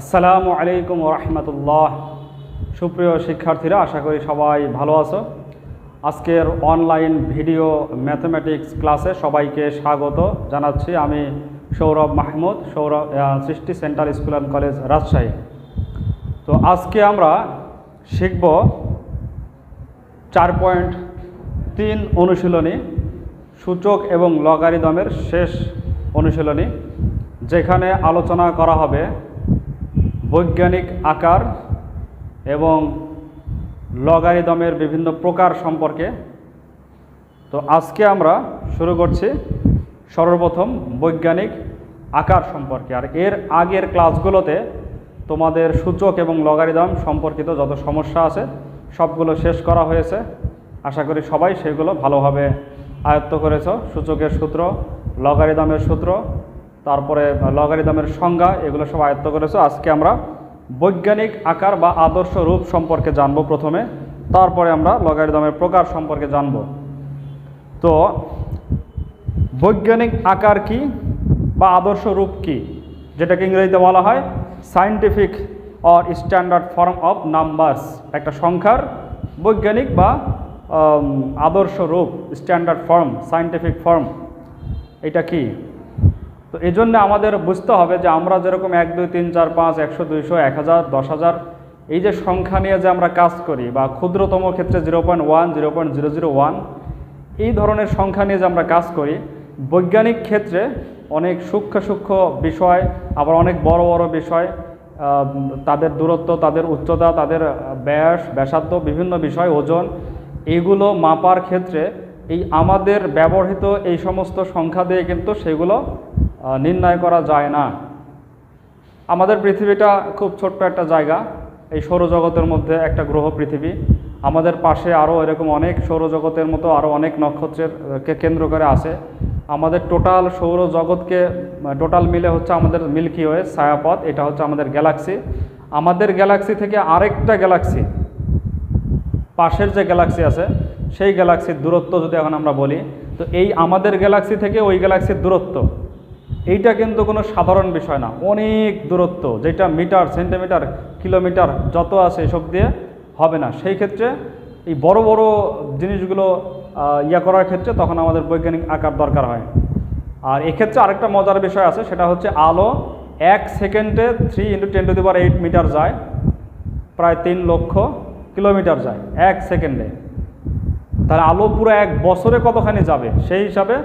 আসসালামু আলাইকুম রহমতুল্লাহ। সুপ্রিয় শিক্ষার্থীরা, আশা করি সবাই ভালো আছো। আজকের অনলাইন ভিডিও ম্যাথমেটিক্স ক্লাসে সবাইকে স্বাগত জানাচ্ছি আমি Sourav Mahmud, Sourav Srishti central school and college Rajshahi. তো আজকে আমরা শিখব চার পয়েন্ট তিন অনুশীলনী, সূচক এবং লগারিদমের শেষ অনুশীলনী, যেখানে আলোচনা করা হবে বৈজ্ঞানিক আকার এবং লগারিদমের বিভিন্ন প্রকার সম্পর্কে। তো আজকে আমরা শুরু করছি সর্বপ্রথম বৈজ্ঞানিক আকার সম্পর্কে। আর এর আগের ক্লাসগুলোতে তোমাদের সূচক এবং লগারিদম সম্পর্কিত যত সমস্যা আছে, সবগুলো শেষ করা হয়েছে। আশা করি সবাই সেগুলো ভালোভাবে আয়ত্ত করেছ। সূচকের সূত্র, লগারিদমের সূত্র তারপরে লগারিদমের সংজ্ঞা, এগুলো সব আয়ত্ত করেছ। আজকে আমরা বৈজ্ঞানিক আকার বা আদর্শ রূপ সম্পর্কে জানব প্রথমে, তারপরে আমরা লগারিদমের প্রকার সম্পর্কে জানব। তো, বৈজ্ঞানিক আকার কি বা আদর্শ রূপ কি, যেটাকে ইংরেজিতে বলা হয় scientific or standard form of numbers একটা সংখ্যার বৈজ্ঞানিক বা আদর্শ রূপ স্ট্যান্ডার্ড ফর্ম সায়েন্টিফিক ফর্ম এটা কি? তো এই জন্য আমাদের বুঝতে হবে যে আমরা যেরকম এক, দুই, তিন, চার, পাঁচ, একশো, দুইশো, এক হাজার, দশ হাজার, এই যে সংখ্যা নিয়ে যে আমরা কাজ করি বা ক্ষুদ্রতম ক্ষেত্রে zero point one, zero point zero zero one, এই ধরনের সংখ্যা নিয়ে যে আমরা কাজ করি, বৈজ্ঞানিক ক্ষেত্রে অনেক সূক্ষ্ম সূক্ষ্ম বিষয়, আবার অনেক বড় বড় বিষয় তাদের দূরত্ব, তাদের উচ্চতা, তাদের ব্যাস, ব্যাসার্ধ, বিভিন্ন বিষয়, ওজন, এগুলো মাপার ক্ষেত্রে এই আমাদের ব্যবহৃত এই সমস্ত সংখ্যা দিয়ে কিন্তু সেগুলো নির্ণয় করা যায় না। আমাদের পৃথিবীটা খুব ছোট্ট একটা জায়গা। এই সৌরজগতের মধ্যে একটা গ্রহ পৃথিবী। আমাদের পাশে আরও এরকম অনেক সৌরজগতের মতো আরও অনেক নক্ষত্রের কেন্দ্র করে আছে। আমাদের টোটাল সৌরজগৎকে টোটাল মিলে হচ্ছে আমাদের মিল্কি ওয়ে, ছায়াপথ। এটা হচ্ছে আমাদের গ্যালাক্সি। আমাদের গ্যালাক্সি থেকে আরেকটা গ্যালাক্সি, পাশের যে গ্যালাক্সি আছে সেই গ্যালাক্সির দূরত্ব যদি এখন আমরা বলি, তো এই আমাদের গ্যালাক্সি থেকে ওই গ্যালাক্সির দূরত্ব, এইটা কিন্তু কোনো সাধারণ বিষয় না। অনেক দূরত্ব, যেটা মিটার, সেন্টিমিটার, কিলোমিটার, যত আছে এসব দিয়ে হবে না। সেই ক্ষেত্রে এই বড় বড় জিনিসগুলো ইয়া করার ক্ষেত্রে তখন আমাদের বৈজ্ঞানিক আকার দরকার হয়। আর এক্ষেত্রে আরেকটা মজার বিষয় আছে, সেটা হচ্ছে আলো এক সেকেন্ডে three into ten to the power eight metre যায়, প্রায় তিন লক্ষ কিলোমিটার যায়, এক সেকেন্ডে। তাহলে আলো পুরো এক বছরে কতখানি যাবে? সেই হিসাবে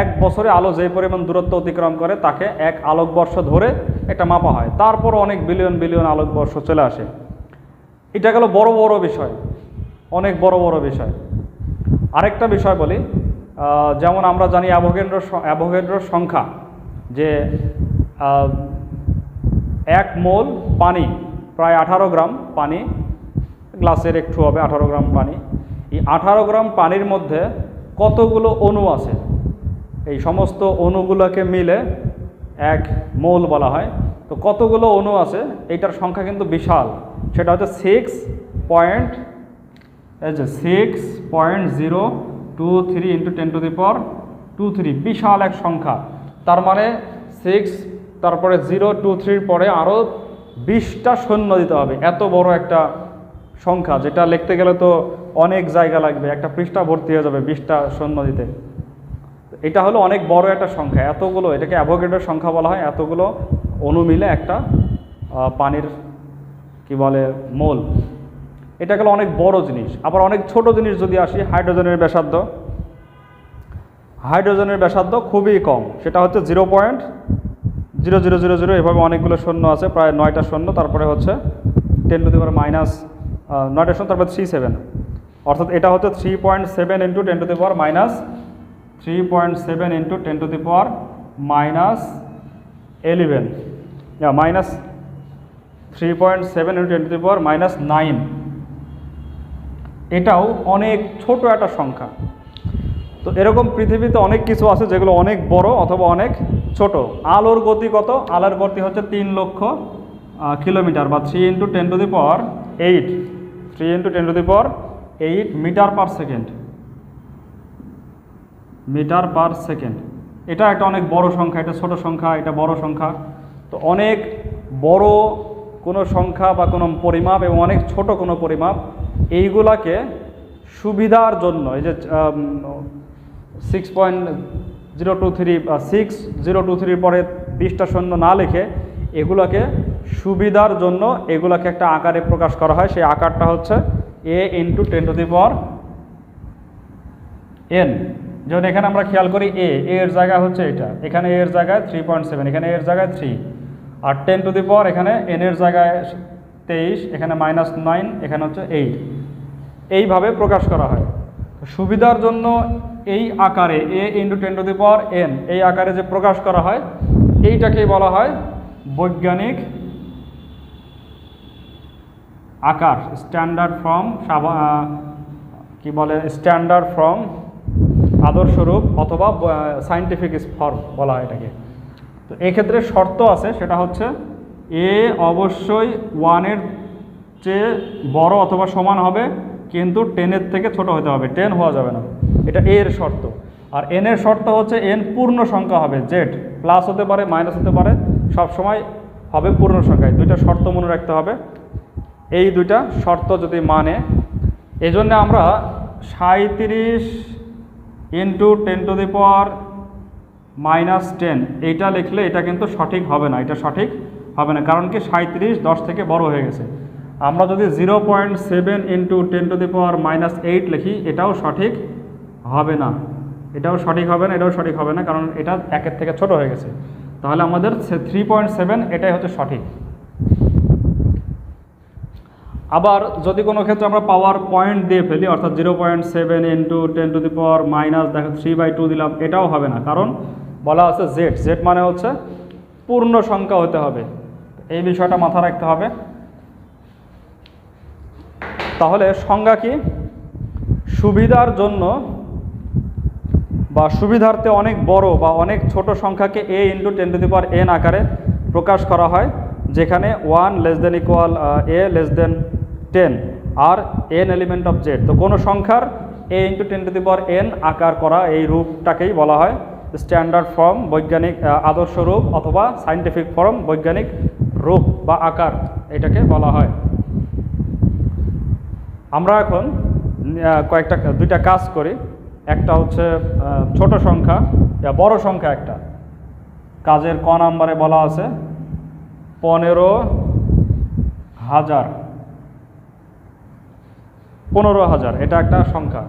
এক বছরে আলো যে পরিমাণ দূরত্ব অতিক্রম করে, তাকে এক আলোকবর্ষ ধরে একটা মাপা হয়। তারপর অনেক বিলিয়ন বিলিয়ন আলোকবর্ষ চলে আসে। এটা গেল বড় বড় বিষয়। অনেক বড় বড় বিষয়। আরেকটা বিষয় বলি যেমন আমরা জানি অ্যাভোগেন্ড্র অ্যাভোগেন্ড্রোর সংখ্যা, যে এক মোল পানি, প্রায় আঠারো গ্রাম পানি, গ্লাসের একটু হবে আঠারো গ্রাম পানি। এই আঠারো গ্রাম পানির মধ্যে কতগুলো অণু আছে? এই সমস্ত অণুগুলোকে মিলে এক মৌল বলা হয়। তো কতগুলো অণু আছে? এইটার সংখ্যা কিন্তু বিশাল। সেটা হচ্ছে six point six point zero two three into ten to the power two three বিশাল এক সংখ্যা। তার মানে সিক্স তারপরে জিরো টু থ্রির পরে আরও বিশটা শূন্য দিতে হবে। এত বড় একটা সংখ্যা, যেটা লিখতে গেলে তো অনেক জায়গা লাগবে, একটা পৃষ্ঠা ভর্তি হয়ে যাবে বিশটা শূন্য দিতে। এটা হলো অনেক বড় একটা সংখ্যা, এতগুলো, এটাকে অ্যাভোগেডের সংখ্যা বলা হয়, এতগুলো অণু মিলে একটা পানির কি বলে, মোল। এটা গেল অনেক বড় জিনিস। আবার অনেক ছোট জিনিস যদি আসি, হাইড্রোজেনের ব্যাসার্ধ। হাইড্রোজেনের ব্যাসার্ধ খুবই কম, সেটা হচ্ছে zero point zero zero zero zero, এভাবে অনেকগুলো শূন্য আছে, প্রায় নয়টা শূন্য তারপরে হচ্ছে ten to the power minus নয়টা শূন্য তারপরে থ্রি সেভেন অর্থাৎ এটা হচ্ছে three point seven into ten to the power minus three point seven into ten to the power minus eleven minus three point seven into ten to the power minus nine এটাও অনেক ছোট একটা সংখ্যা। তো এরকম পৃথিবীতে অনেক কিছু আছে যেগুলো অনেক বড় অথবা অনেক ছোট। আলোর গতি কত? আলোর গতি হচ্ছে তিন লক্ষ কিলোমিটার বা three into ten to the power eight three into ten to the power eight metre per second metre per second এটা একটা অনেক বড় সংখ্যা, এটা ছোট সংখ্যা, এটা বড় সংখ্যা। তো অনেক বড় কোনো সংখ্যা বা কোনো পরিমাপ এবং অনেক ছোট কোনো পরিমাপ, এইগুলাকে সুবিধার জন্য, এই যে six point zero two three six zero two থ্রির পরে বিশটা শূন্য না লিখে এগুলোকে সুবিধার জন্য এগুলোকে একটা আকারে প্রকাশ করা হয়। সেই আকারটা হচ্ছে A into ten to the power N যেমন এখানে আমরা খেয়াল করি এ এর জায়গা হচ্ছে এটা। এখানে এর জায়গায় থ্রি পয়েন্ট সেভেন এখানে এর জায়গায় থ্রি আর টেন টু দি পাওয়ার এখানে এন এর জায়গায় তেইশ, এখানে মাইনাস নাইন এখানে হচ্ছে এইট এইভাবে প্রকাশ করা হয়। সুবিধার জন্য এই আকারে A into ten to the power N এই আকারে যে প্রকাশ করা হয়, এইটাকেই বলা হয় বৈজ্ঞানিক আকার স্ট্যান্ডার্ড ফর্ম কি বলে স্ট্যান্ডার্ড ফর্ম আদর্শরূপ অথবা সাইন্টিফিক ফর্ম বলা হয় এটাকে। তো এক্ষেত্রে শর্ত আছে, সেটা হচ্ছে এ অবশ্যই ওয়ানের চেয়ে বড় অথবা সমান হবে, কিন্তু টেনের থেকে ছোট হতে হবে। টেন হওয়া যাবে না। এটা এর শর্ত। আর এন এর শর্ত হচ্ছে এন পূর্ণ সংখ্যা হবে জেড প্লাস হতে পারে মাইনাস হতে পারে সব সময় হবে পূর্ণ সংখ্যায়। দুইটা শর্ত মনে রাখতে হবে। এই দুইটা শর্ত যদি মানে এই জন্য আমরা সাঁত্রিশ into ten to the power minus ten, এইটা লিখলে এটা কিন্তু সঠিক হবে না, এটা সঠিক হবে না, কারণ কি সাঁত্রিশ দশ থেকে বড় হয়ে গেছে। আমরা যদি zero point seven into ten to the power minus eight লিখি, এটাও সঠিক হবে না। এটাও সঠিক হবে না, এটাও সঠিক হবে না, কারণ এটা একের থেকে ছোট হয়ে গেছে। তাহলে আমাদের থ্রি পয়েন্ট সেভেন এটাই হচ্ছে সঠিক। আবার যদি কোনো ক্ষেত্রে আমরা পাওয়ার পয়েন্ট দিয়ে ফেলি, অর্থাৎ zero point seven into ten to the power minus দেখো থ্রি বাই টু দিলাম, এটাও হবে না। কারণ বলা আছে জেড জেড মানে হচ্ছে পূর্ণ সংখ্যা হতে হবে। এই বিষয়টা মাথা রাখতে হবে। তাহলে সংজ্ঞা কি? সুবিধার জন্য বা সুবিধার্থে অনেক বড় বা অনেক ছোট সংখ্যাকে A into ten to the power N আকারে প্রকাশ করা হয়, যেখানে one less than equal A less than ten, R N element of Z. তো কোনো সংখ্যার A into ten to the power N আকার করা এই রূপটাকেই বলা হয় স্ট্যান্ডার্ড ফর্ম, বৈজ্ঞানিক আদর্শ রূপ অথবা সাইন্টিফিক ফর্ম, বৈজ্ঞানিক রূপ বা আকার এটাকে বলা হয়। আমরা এখন কয়েকটা, দুইটা কাজ করি। একটা হচ্ছে ছোট সংখ্যা বড় সংখ্যা একটা। কাজের ক নাম্বারে বলা আছে, পনেরো হাজার। পনেরো হাজার, এটা একটা সংখ্যা।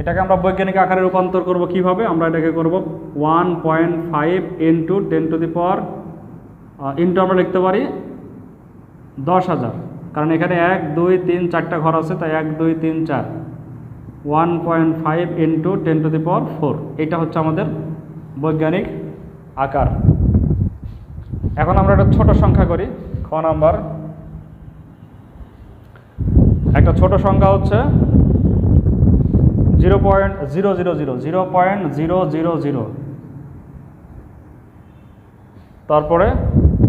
এটাকে আমরা বৈজ্ঞানিক আকারে রূপান্তর করব কীভাবে? আমরা এটাকে করব one point five into ten to the power into আমরা লিখতে পারি দশ হাজার। কারণ এখানে এক, দুই, তিন, চারটা ঘর আছে, তাই এক, দুই, তিন, চার। One point five into ten to the power four এটা হচ্ছে আমাদের বৈজ্ঞানিক আকার। এখন আমরা একটা ছোট সংখ্যা করি, খ নাম্বার। একটা ছোট সংখ্যা হচ্ছে zero point zero zero zero zero point zero zero zero. তারপরে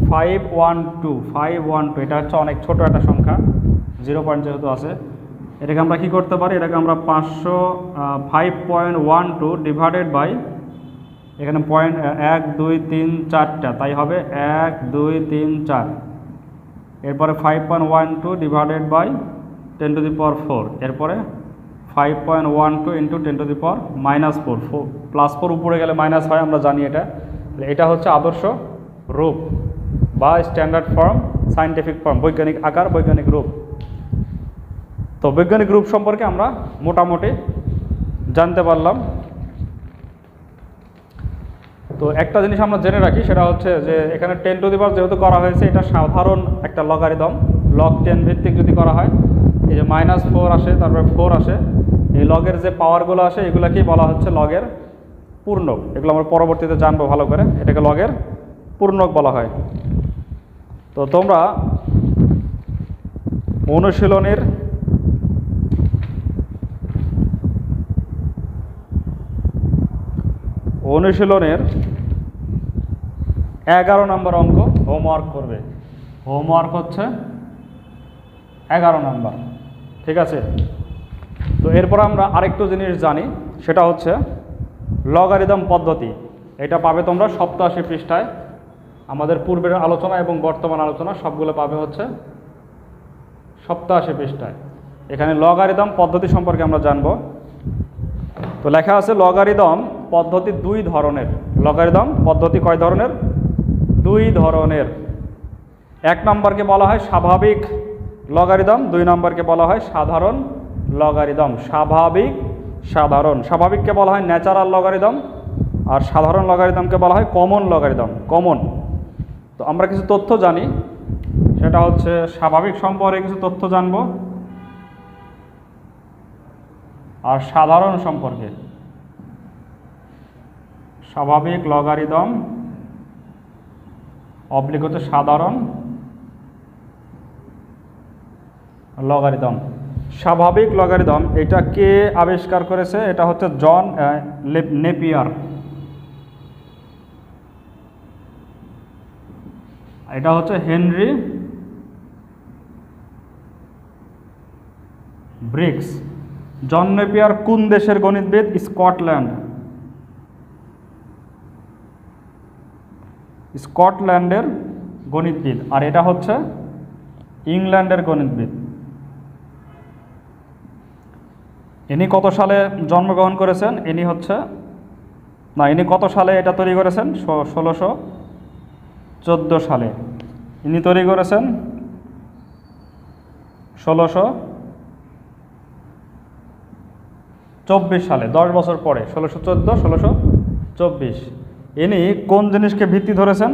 five one two, five one two, এটা হচ্ছে অনেক ছোট একটা সংখ্যা, জিরো পয়েন্ট যেহেতু আছে। এটাকে আমরা কি করতে পারি? এটাকে আমরা পাঁচশো five point one two divided by এখানে পয়েন্ট এক, দুই, তিন, চারটা, তাই হবে এক, দুই, তিন, চার। এরপরে five point one two divided by ten to the power four এরপরে five point one two into ten to the power minus four four plus four উপরে গেলে মাইনাস হয়, আমরা জানি এটা। এটা হচ্ছে আদর্শ রূপ বা স্ট্যান্ডার্ড ফর্ম সাইন্টিফিক ফর্ম বৈজ্ঞানিক আকার, বৈজ্ঞানিক রূপ। তো বৈজ্ঞানিক রূপ সম্পর্কে আমরা মোটামুটি জানতে পারলাম। তো একটা জিনিস আমরা জেনে রাখি, সেটা হচ্ছে যে এখানে টেন টু দি পাওয়ার যেহেতু করা হয়েছে, এটা সাধারণ একটা লগারিদম লগ টেন ভিত্তিক যদি করা হয় এই যে মাইনাস ফোর আসে, তারপরে ফোর আসে। এই লগের যে পাওয়ারগুলো আসে, এগুলোকেই বলা হচ্ছে লগের পূর্ণক। এগুলো আমরা পরবর্তীতে জানব ভালো করে। এটাকে লগের পূর্ণক বলা হয়। তো তোমরা অনুশীলনের অনুশীলনের এগারো নম্বর অঙ্ক হোমওয়ার্ক করবে। হোমওয়ার্ক হচ্ছে এগারো নাম্বার। ঠিক আছে? তো এরপর আমরা আরেকটু জিনিস জানি, সেটা হচ্ছে লগারিদম পদ্ধতি। এটা পাবে তোমরা সপ্তাশি পৃষ্ঠায়। আমাদের পূর্বের আলোচনা এবং বর্তমান আলোচনা সবগুলো পাবে হচ্ছে সপ্তাশি পৃষ্ঠায়। এখানে লগারিদম পদ্ধতি সম্পর্কে আমরা জানব। তো লেখা আছে, লগারিদম পদ্ধতি দুই ধরনের। লগারিদম পদ্ধতি কয় ধরনের? দুই ধরনের। এক নম্বরকে বলা হয় স্বাভাবিক লগারিদম, দুই নম্বরকে বলা হয় সাধারণ লগারিদম, স্বাভাবিক সাধারণ। স্বাভাবিককে বলা হয় ন্যাচারাল লগারিদম আর সাধারণ লগারিদমকে বলা হয় কমন লগারিদম কমন তো আমরা কিছু তথ্য জানি, সেটা হচ্ছে স্বাভাবিক সম্পর্কে কিছু তথ্য জানব আর সাধারণ সম্পর্কে। স্বাভাবিক লগারিদম অবলিক সাধারণ লগারিদম। স্বাভাবিক লগারিদম, এটা কে আবিষ্কার করেছে? এটা হচ্ছে জন নেপিয়ার। এটা হচ্ছে হেনরি ব্রিক্স। জন নেপিয়ার কোন দেশের গণিতবিদ? স্কটল্যান্ড। স্কটল্যান্ডের গণিতবিদ। আর এটা হচ্ছে ইংল্যান্ডের গণিতবিদ। ইনি কত সালে জন্মগ্রহণ করেছেন? ইনি হচ্ছে, না, ইনি কত সালে এটা তৈরি করেছেন? ষোলোশো চোদ্দ সালে। ইনি তৈরি করেছেন ষোলোশো চব্বিশ সালে, দশ বছর পরে, ষোলোশো চোদ্দ, ষোলোশো চব্বিশ। ইনি কোন জিনিসকে ভিত্তি ধরেছেন?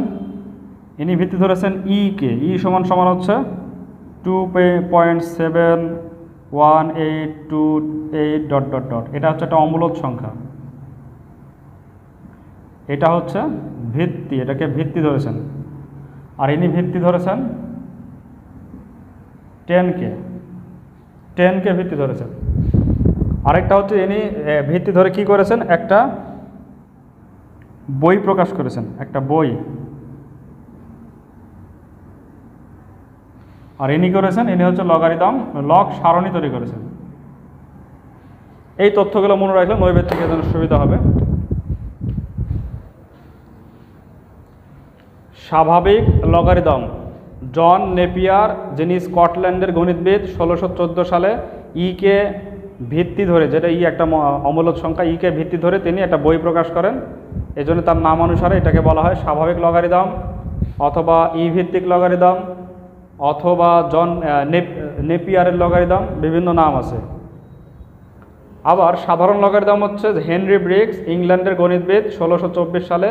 ইনি ভিত্তি ধরেছেন ই কে ই সমান সমান হচ্ছে two point seven one eight two eight dot dot dot এটা হচ্ছে একটা অমূলত সংখ্যা। এটা হচ্ছে ভিত্তি, এটাকে ভিত্তি ধরেছেন। আর ইনি ভিত্তি ধরেছেন টেনকে টেনকে ভিত্তি ধরেছেন। আরেকটা হচ্ছে ইনি ভিত্তি ধরে কি করেছেন? একটা বই প্রকাশ করেছেন, একটা বই। আর ইনি করেছেন, ইনি হচ্ছে লগারিদম লগ সারণী তৈরি করেছেন। এই তথ্যগুলো মনে রাখলে নৈবেদ্যিকের যেন সুবিধা হবে। স্বাভাবিক লগারিদম। জন নেপিয়ার, যিনি স্কটল্যান্ডের গণিতবিদ, ষোলোশো চোদ্দ সালে ইকে ভিত্তি ধরে, যেটা ই একটা অমূলত সংখ্যা ইকে ভিত্তি ধরে তিনি একটা বই প্রকাশ করেন। এই জন্য তার নাম অনুসারে এটাকে বলা হয় স্বাভাবিক লগারিদম অথবা ই ভিত্তিক লগারিদম। অথবা জন নেপিয়ারের লগারিদম, বিভিন্ন নাম আছে। আবার সাধারণ লগারিদম হচ্ছে হেনরি ব্রিক্স ইংল্যান্ডের গণিতবিদ, ষোলোশো চব্বিশ সালে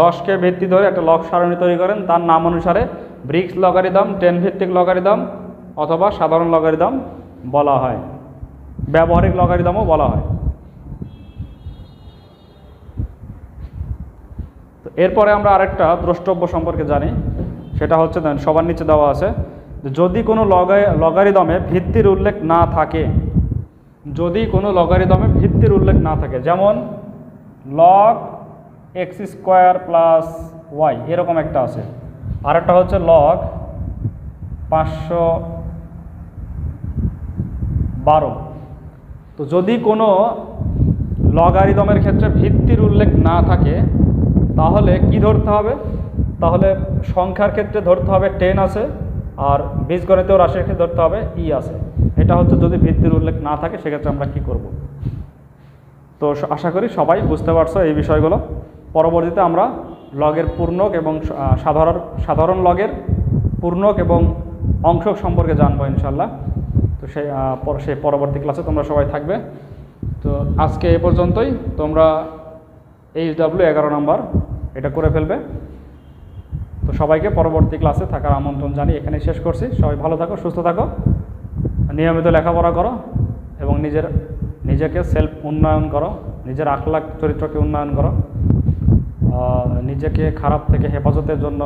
দশকে ভিত্তি ধরে একটা লগ সারণী তৈরি করেন। তার নাম অনুসারে ব্রিক্স লগারিদম টেন ভিত্তিক লগারিদম অথবা সাধারণ লগারিদম বলা হয়। ব্যবহারিক লগারিদমও বলা হয়। এরপরে আমরা আরেকটা দ্রষ্টব্য সম্পর্কে জানি। সেটা হচ্ছে সবার নিচে দেওয়া আছে, যদি কোনো লগারিদমে ভিত্তির উল্লেখ না থাকে, যদি কোনো লগারিদমে ভিত্তির উল্লেখ না থাকে, যেমন log x square plus y এরকম একটা আছে। আরেকটা হচ্ছে লগ পাঁচশো বারো। তো যদি কোনো লগারিদমের ক্ষেত্রে ভিত্তির উল্লেখ না থাকে, তাহলে কি ধরতে হবে? তাহলে সংখ্যার ক্ষেত্রে ধরতে হবে টেন আছে, আর বীজগণিতেও রাশির ক্ষেত্রে ধরতে হবে ই আছে। এটা হচ্ছে যদি ভিত্তির উল্লেখ না থাকে, সেক্ষেত্রে আমরা কি করব? তো আশা করি সবাই বুঝতে পারছ এই বিষয়গুলো। পরবর্তীতে আমরা লগের পূর্ণক এবং সাধারণ সাধারণ লগের পূর্ণক এবং অংশক সম্পর্কে জানব ইনশাল্লাহ তো সেই সেই পরবর্তী ক্লাসে তোমরা সবাই থাকবে। তো আজকে এ পর্যন্তই। তোমরা এইচ ডাব্লিউ এগারো নম্বর, এটা করে ফেলবে। তো সবাইকে পরবর্তী ক্লাসে থাকার আমন্ত্রণ জানিয়ে এখানে শেষ করছি। সবাই ভালো থাকো, সুস্থ থাকো। নিয়মিত লেখাপড়া করো এবং নিজের, নিজেকে সেলফ উন্নয়ন করো, নিজের আখলাখ চরিত্রকে উন্নয়ন করো। নিজেকে খারাপ থেকে হেফাজতের জন্য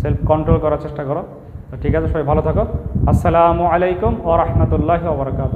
সেলফ কন্ট্রোল করার চেষ্টা করো। তো ঠিক আছে, সবাই ভালো থাকো। আসসালামু আলাইকুম ও রহমতুল্লাহ ওবরাকাত